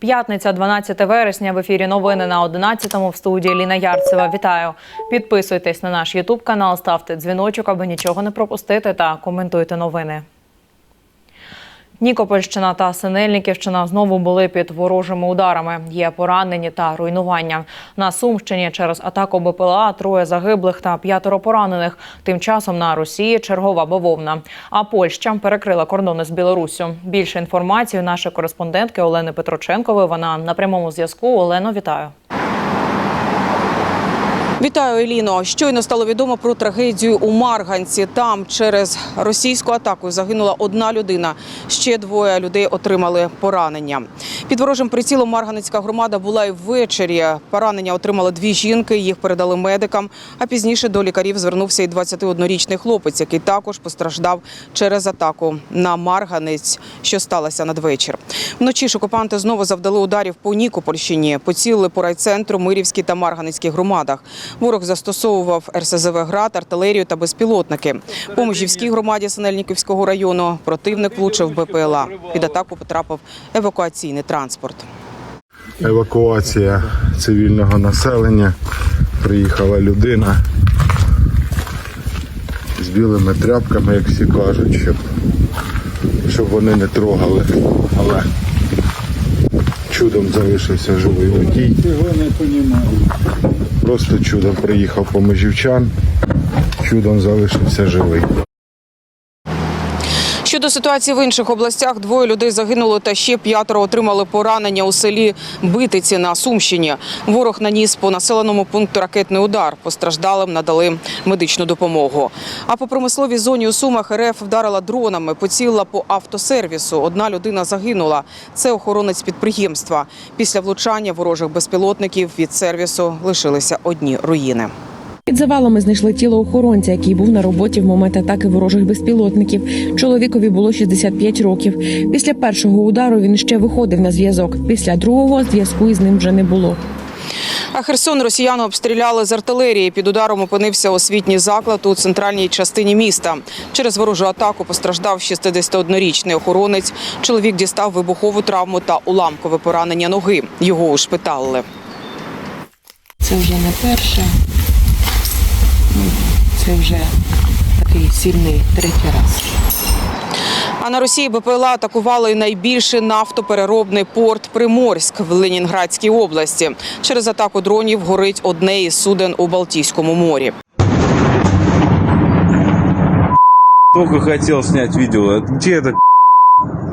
П'ятниця, 12 вересня. В ефірі новини на 11-му в студії Ліна Ярцева. Вітаю. Підписуйтесь на наш Ютуб канал, ставте дзвіночок, аби нічого не пропустити, та коментуйте новини. Нікопольщина та Синельниківщина знову були під ворожими ударами. Є поранені та руйнування. На Сумщині через атаку БПЛА троє загиблих та п'ятеро поранених. Тим часом на Росії чергова бавовна. А Польща перекрила кордони з Білоруссю. Більше інформації нашої кореспондентки Олени Петроченкової. Вона на прямому зв'язку. Олено, вітаю. Вітаю, Еліно. Щойно стало відомо про трагедію у Марганці. Там через російську атаку загинула одна людина. Ще двоє людей отримали поранення. Під ворожим прицілом Марганецька громада була і ввечері. Поранення отримали дві жінки. Їх передали медикам. А пізніше до лікарів звернувся і 21-річний хлопець, який також постраждав через атаку на Марганець, що сталося надвечір. Вночі ж окупанти знову завдали ударів по Нікопольщині. Поцілили по райцентру, Мирівській та Марганецькій громадах. Ворог застосовував РСЗВ град, артилерію та безпілотники. По Межівській громаді Синельниківського району противник влучив БПЛА. Під атаку потрапив евакуаційний транспорт. евакуація цивільного населення. Приїхала людина з білими тряпками, як всі кажуть, щоб, щоб вони не трогали. Але чудом залишився живий водій. Просто чудом приїхав по межівчан, чудом залишився живий. Щодо ситуації в інших областях, двоє людей загинуло та ще п'ятеро отримали поранення у селі Битиці на Сумщині. Ворог наніс по населеному пункту ракетний удар. Постраждалим надали медичну допомогу. А по промисловій зоні у Сумах РФ вдарила дронами, поцілила по автосервісу. Одна людина загинула. Це охоронець підприємства. Після влучання ворожих безпілотників від сервісу лишилися одні руїни. Завалами знайшли тіло охоронця, який був на роботі в момент атаки ворожих безпілотників. Чоловікові було 65 років. Після першого удару він ще виходив на зв'язок. Після другого зв'язку із ним вже не було. А Херсон росіяни обстріляли з артилерії. Під ударом опинився освітній заклад у центральній частині міста. Через ворожу атаку постраждав 61-річний охоронець. Чоловік дістав вибухову травму та уламкове поранення ноги. Його ушпиталили. Це вже не перше. Ну, Це вже такий сильний третій раз. А на Росії БПЛА атакували найбільший нафтопереробний порт Приморськ в Ленінградській області. Через атаку дронів горить одне із суден у Балтійському морі. Только хотел снять видео. Где это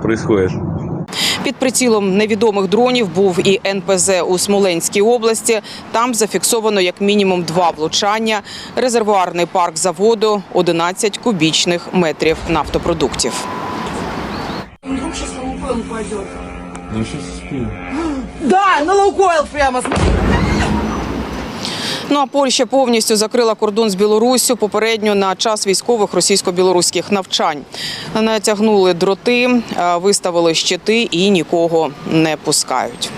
происходит? Під прицілом невідомих дронів був і НПЗ у Смоленській області. Там зафіксовано як мінімум два влучання. Резервуарний парк заводу 11 кубічних метрів нафтопродуктів. Ну, сейчас Да, на Лукойл прямо. Ну а Польща повністю закрила кордон з Білоруссю попередньо на час військових російсько-білоруських навчань. Натягнули дроти, виставили щити і нікого не пускають.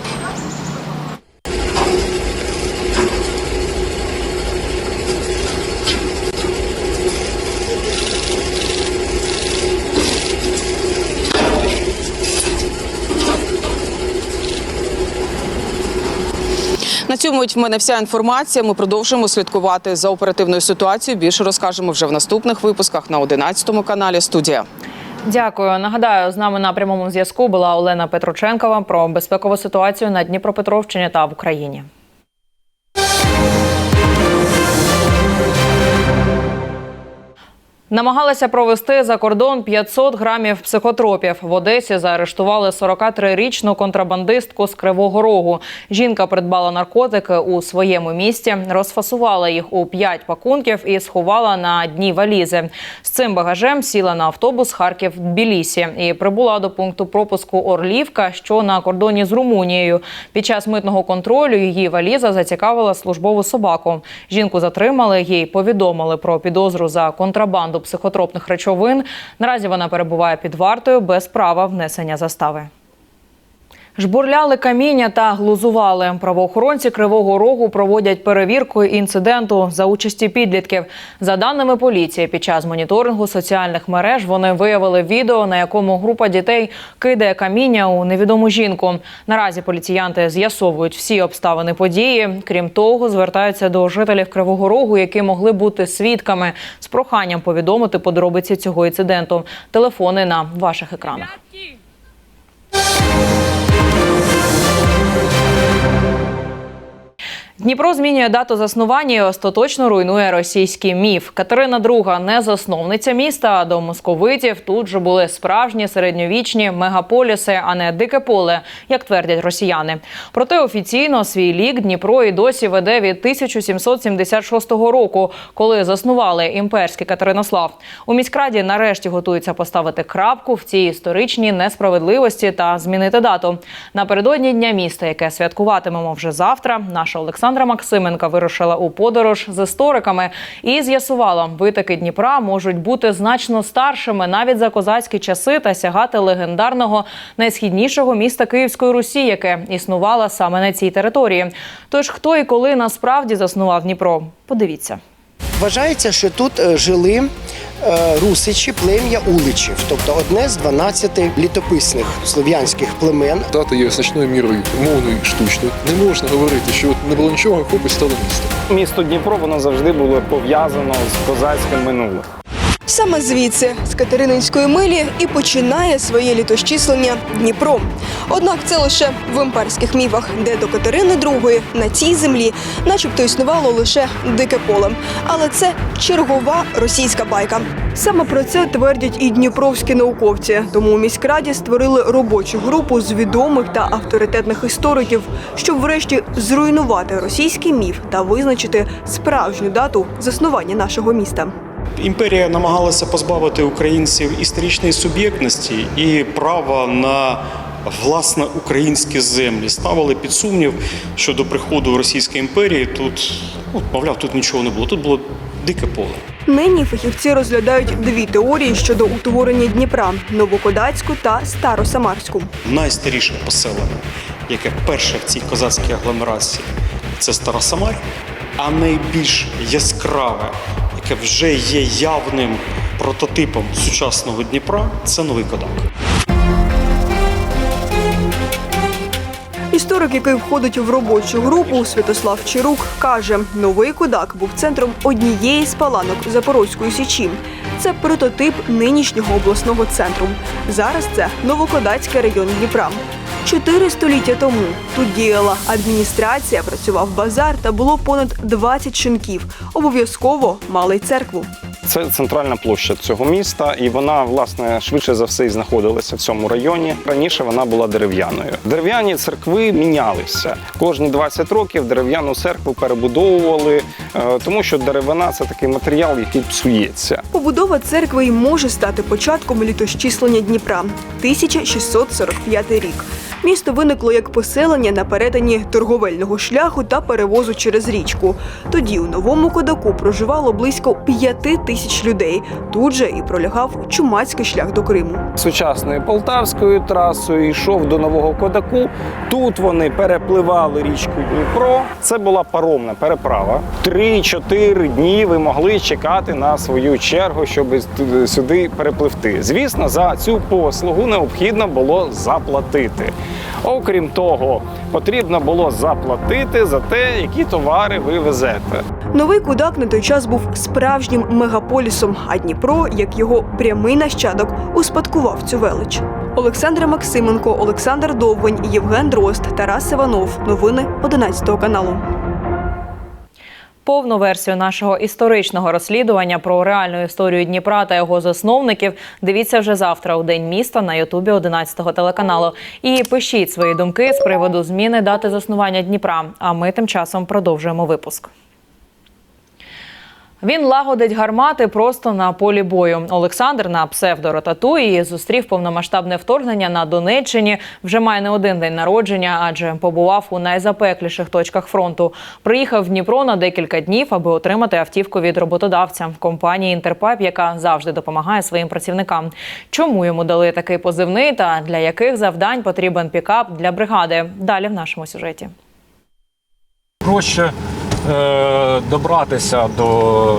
На мить в мене вся інформація. Ми продовжуємо слідкувати за оперативною ситуацією. Більше розкажемо вже в наступних випусках на 11 каналі. Студія. Дякую. Нагадаю, з нами на прямому зв'язку була Олена Петроченкова про безпекову ситуацію на Дніпропетровщині та в Україні. Намагалися провести за кордон 500 грамів психотропів. В Одесі заарештували 43-річну контрабандистку з Кривого Рогу. Жінка придбала наркотики у своєму місті, розфасувала їх у 5 пакунків і сховала на дні валізи. З цим багажем сіла на автобус Харків Тбілісі і прибула до пункту пропуску Орлівка, що на кордоні з Румунією. Під час митного контролю її валіза зацікавила службову собаку. Жінку затримали, їй повідомили про підозру за контрабанду психотропних речовин. Наразі вона перебуває під вартою без права внесення застави. Жбурляли каміння та глузували. Правоохоронці Кривого Рогу проводять перевірку інциденту за участі підлітків. За даними поліції, під час моніторингу соціальних мереж вони виявили відео, на якому група дітей кидає каміння у невідому жінку. Наразі поліціянти з'ясовують всі обставини події. Крім того, звертаються до жителів Кривого Рогу, які могли бути свідками, з проханням повідомити подробиці цього інциденту. Телефони на ваших екранах. Дніпро змінює дату заснування і остаточно руйнує російський міф. Катерина II не засновниця міста, а до московитів тут же були справжні середньовічні мегаполіси, а не дике поле, як твердять росіяни. Проте офіційно свій лік Дніпро і досі веде від 1776 року, коли заснували імперський Катеринослав. У міськраді нарешті готуються поставити крапку в цій історичній несправедливості та змінити дату. Напередодні дня міста, яке святкуватимемо вже завтра, наша Олександра Максименка вирушила у подорож з істориками і з'ясувала, витоки Дніпра можуть бути значно старшими навіть за козацькі часи та сягати легендарного найсхіднішого міста Київської Русі, яке існувало саме на цій території. Тож хто і коли насправді заснував Дніпро? Подивіться. Вважається, що тут е, жили е, русичі, плем'я уличів, тобто одне з 12 літописних слов'янських племен. Дата є значною мірою мовною і штучною. Не можна говорити, що от не було нічого, би стало місто. Місто Дніпро воно завжди було пов'язано з козацьким минулим. Саме звідси, з Катерининської милі, і починає своє літощислення Дніпро. Однак це лише в імперських міфах, де до Катерини II на цій землі, начебто, існувало лише дике поле. Але це чергова російська байка. Саме про це твердять і дніпровські науковці. Тому у міськраді створили робочу групу з відомих та авторитетних істориків, щоб врешті зруйнувати російський міф та визначити справжню дату заснування нашого міста. Імперія намагалася позбавити українців історичної суб'єктності і права на власне українські землі. Ставили під сумнів, що до приходу Російської імперії тут, ну, мовляв, тут нічого не було. Тут було дике поле. Нині фахівці розглядають дві теорії щодо утворення Дніпра новокодацьку та старосамарську. Найстаріше поселення, яке перше в цій козацькій агломерації, це Старосамар, а найбільш яскраве, яке вже є явним прототипом сучасного Дніпра, це Новий Кодак. Історик, який входить в робочу групу, Святослав Чирук, каже, новий кудак був центром однієї з паланок Запорозької січі. Це прототип нинішнього обласного центру. Зараз це Новокодацький район Дніпра. Чотири століття тому тут діяла адміністрація, працював базар та було понад 20 шинків. Обов'язково мали й церкву. Це центральна площа цього міста, і вона, власне, швидше за все і знаходилася в цьому районі. Раніше вона була дерев'яною. Дерев'яні церкви мінялися. Кожні 20 років дерев'яну церкву перебудовували, е, тому що деревина це такий матеріал, який псується. Побудова церкви й може стати початком літощислення Дніпра 1645 рік. Місто виникло як поселення на перетині торговельного шляху та перевозу через річку. Тоді у новому кодаку проживало близько п'яти тисяч людей. Тут же і пролягав чумацький шлях до Криму. Сучасною полтавською трасою йшов до нового кодаку. Тут вони перепливали річку Дніпро. Це була паромна переправа. Три-чотири дні ви могли чекати на свою чергу, щоб сюди перепливти. Звісно, за цю послугу необхідно було заплатити. Окрім того, потрібно було заплатити за те, які товари ви везете. Новий кудак на той час був справжнім мегаполісом, а Дніпро, як його прямий нащадок, успадкував цю велич. Олександра Максименко, Олександр Довгань, Євген Дрозд, Тарас Іванов. Новини 11 каналу. Повну версію нашого історичного розслідування про реальну історію Дніпра та його засновників дивіться вже завтра у день міста на Ютубі 11 телеканалу. І пишіть свої думки з приводу зміни дати заснування Дніпра. А ми тим часом продовжуємо випуск. Він лагодить гармати просто на полі бою. Олександр на псевдоротатуї зустрів повномасштабне вторгнення на Донеччині. Вже має не один день народження, адже побував у найзапекліших точках фронту. Приїхав в Дніпро на декілька днів, аби отримати автівку від роботодавця компанії Інтерпайп, яка завжди допомагає своїм працівникам. Чому йому дали такий позивний та для яких завдань потрібен пікап для бригади? Далі в нашому сюжеті. Проще добратися до,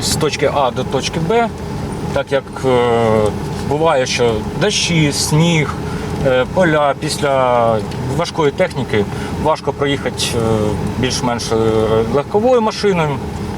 з точки А до точки Б, так як е, буває, що дощі, сніг, е, поля після важкої техніки важко проїхати е, більш-менш е, легковою машиною.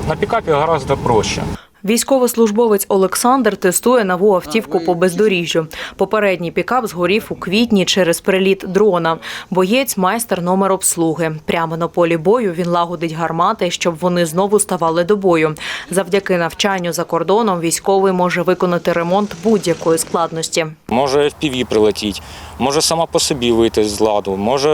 На пікапі гораздо проще. Військовослужбовець Олександр тестує нову автівку по бездоріжжю. Попередній пікап згорів у квітні через приліт дрона. Боєць майстер номер обслуги. Прямо на полі бою він лагодить гармати, щоб вони знову ставали до бою. Завдяки навчанню за кордоном військовий може виконати ремонт будь-якої складності. Може FPV прилетіть, може сама по собі вийти з ладу, може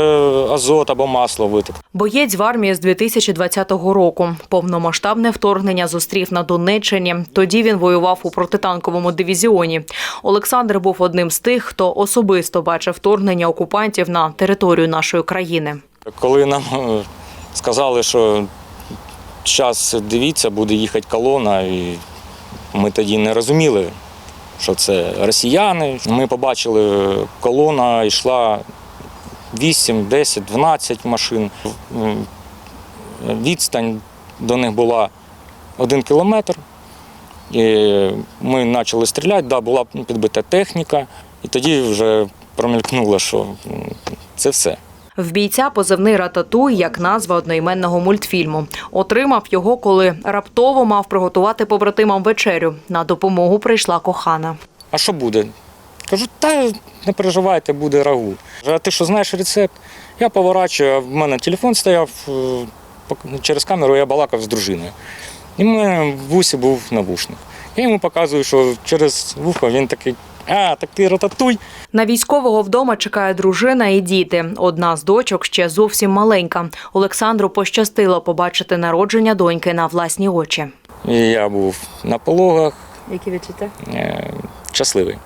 азот або масло витекти. Боєць в армії з 2020 року. Повномасштабне вторгнення зустрів на Донеччині. Тоді він воював у протитанковому дивізіоні. Олександр був одним з тих, хто особисто бачив вторгнення окупантів на територію нашої країни. Коли нам е, сказали, що зараз дивіться, буде їхати колона, і ми тоді не розуміли, що це росіяни. Ми побачили, колона йшла 8, 10, 12 машин. Відстань до них була один кілометр. І ми почали стріляти, да, була підбита техніка, і тоді вже промількнуло, що це все. В бійця позивний рататуй як назва одноіменного мультфільму. Отримав його, коли раптово мав приготувати побратимам вечерю. На допомогу прийшла кохана. А що буде? Кажу, та не переживайте, буде рагу. А ти що знаєш рецепт? Я поворачую, а в мене телефон стояв е, через камеру, я балакав з дружиною. І в мене в вусі був навушник. Я йому показую, що через вухо він такий, а, так ти рататуй. На військового вдома чекає дружина і діти. Одна з дочок ще зовсім маленька. Олександру пощастило побачити народження доньки на власні очі. Я був на пологах, Які відчуття? е, щасливий.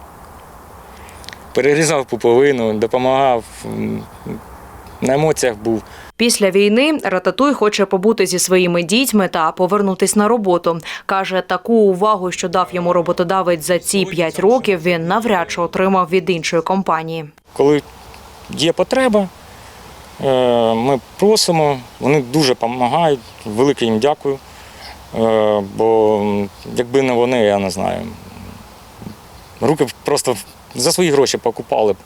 Перерізав пуповину, допомагав, на емоціях був. Після війни Рататуй хоче побути зі своїми дітьми та повернутись на роботу. Каже, таку увагу, що дав йому роботодавець за ці п'ять років, він навряд чи отримав від іншої компанії. Коли є потреба, е, ми просимо, вони дуже допомагають. Велике їм дякую. Е, Бо якби не вони, я не знаю. Руки просто за свої гроші покупали б.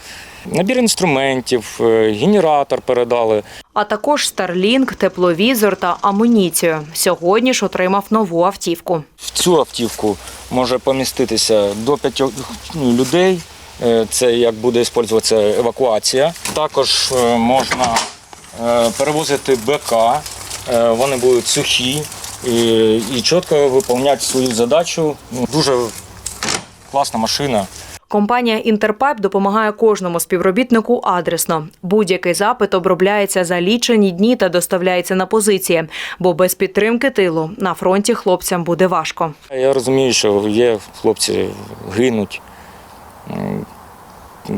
Набір інструментів, е, генератор передали. А також Старлінг, тепловізор та амуніцію. Сьогодні ж отримав нову автівку. В цю автівку може поміститися до п'ятьох ну, людей. Е, Це як буде використовуватися евакуація. Також е, можна перевозити БК, вони будуть сухі і, і чітко виконують свою задачу. Ну, Дуже класна машина. Компанія Інтерпайп допомагає кожному співробітнику адресно. Будь-який запит обробляється за лічені дні та доставляється на позиції, бо без підтримки тилу на фронті хлопцям буде важко. Я розумію, що є хлопці гинуть,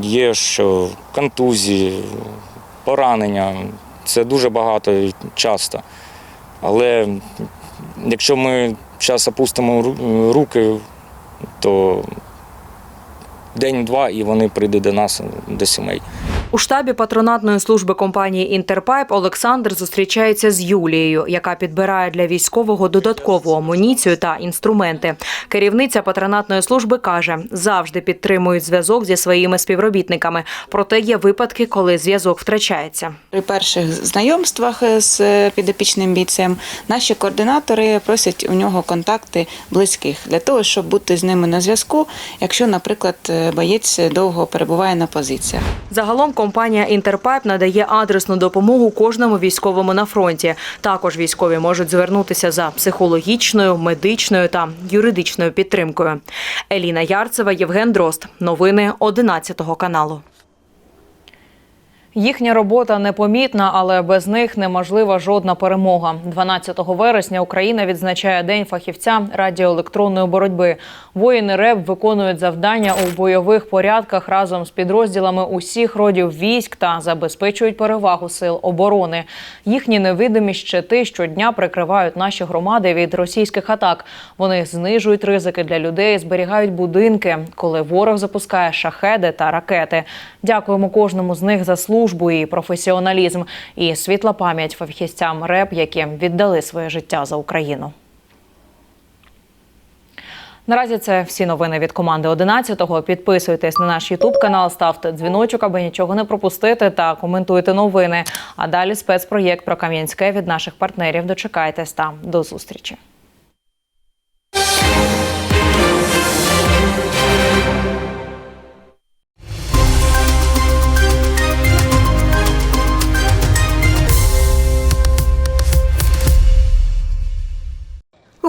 є що контузії, поранення. Це дуже багато і часто. Але якщо ми зараз опустимо руки, то день-два і вони прийдуть до нас, до сімей. У штабі патронатної служби компанії Інтерпайп Олександр зустрічається з Юлією, яка підбирає для військового додаткову амуніцію та інструменти. Керівниця патронатної служби каже, завжди підтримують зв'язок зі своїми співробітниками. Проте є випадки, коли зв'язок втрачається. При перших знайомствах з підопічним бійцем наші координатори просять у нього контакти близьких для того, щоб бути з ними на зв'язку, якщо, наприклад, боєць довго перебуває на позиціях. Загалом компанія Інтерпайп надає адресну допомогу кожному військовому на фронті. Також військові можуть звернутися за психологічною, медичною та юридичною підтримкою. Еліна Ярцева, Євген Дрозд. Новини 11 каналу. Їхня робота непомітна, але без них неможлива жодна перемога. 12 вересня Україна відзначає День фахівця радіоелектронної боротьби. Воїни РЕБ виконують завдання у бойових порядках разом з підрозділами усіх родів військ та забезпечують перевагу сил оборони. Їхні невидимі щити щодня прикривають наші громади від російських атак. Вони знижують ризики для людей, зберігають будинки, коли ворог запускає шахеди та ракети. Дякуємо кожному з них за службу і професіоналізм і світла пам'ять фахівцям РЕП, які віддали своє життя за Україну. Наразі це всі новини від команди 11-го. Підписуйтесь на наш Ютуб канал, ставте дзвіночок, аби нічого не пропустити, та коментуйте новини. А далі спецпроєкт про Кам'янське від наших партнерів. Дочекайтесь там. До зустрічі.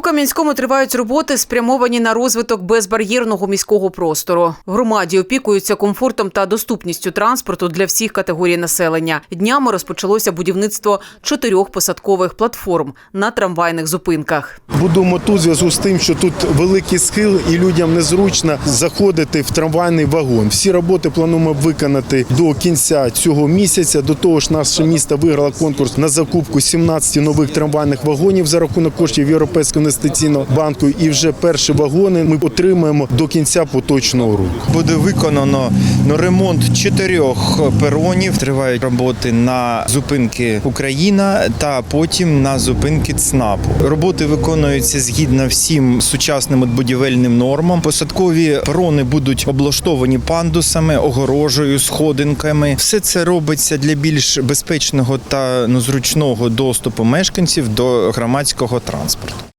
Кам'янському тривають роботи, спрямовані на розвиток безбар'єрного міського простору. Громаді опікуються комфортом та доступністю транспорту для всіх категорій населення. Днями розпочалося будівництво чотирьох посадкових платформ на трамвайних зупинках. Будемо тут зв'язку з тим, що тут великий схил і людям незручно заходити в трамвайний вагон. Всі роботи плануємо виконати до кінця цього місяця. До того ж, наше місто виграло конкурс на закупку 17 нових трамвайних вагонів за рахунок коштів Європейського інвестиційного банку. І вже перші вагони ми отримаємо до кінця поточного року. Буде виконано ну, ремонт чотирьох перонів. Тривають роботи на зупинки Україна та потім на зупинки ЦНАПу. Роботи виконуються згідно всім сучасним будівельним нормам. Посадкові перони будуть облаштовані пандусами, огорожею, сходинками. Все це робиться для більш безпечного та ну, зручного доступу мешканців до громадського транспорту.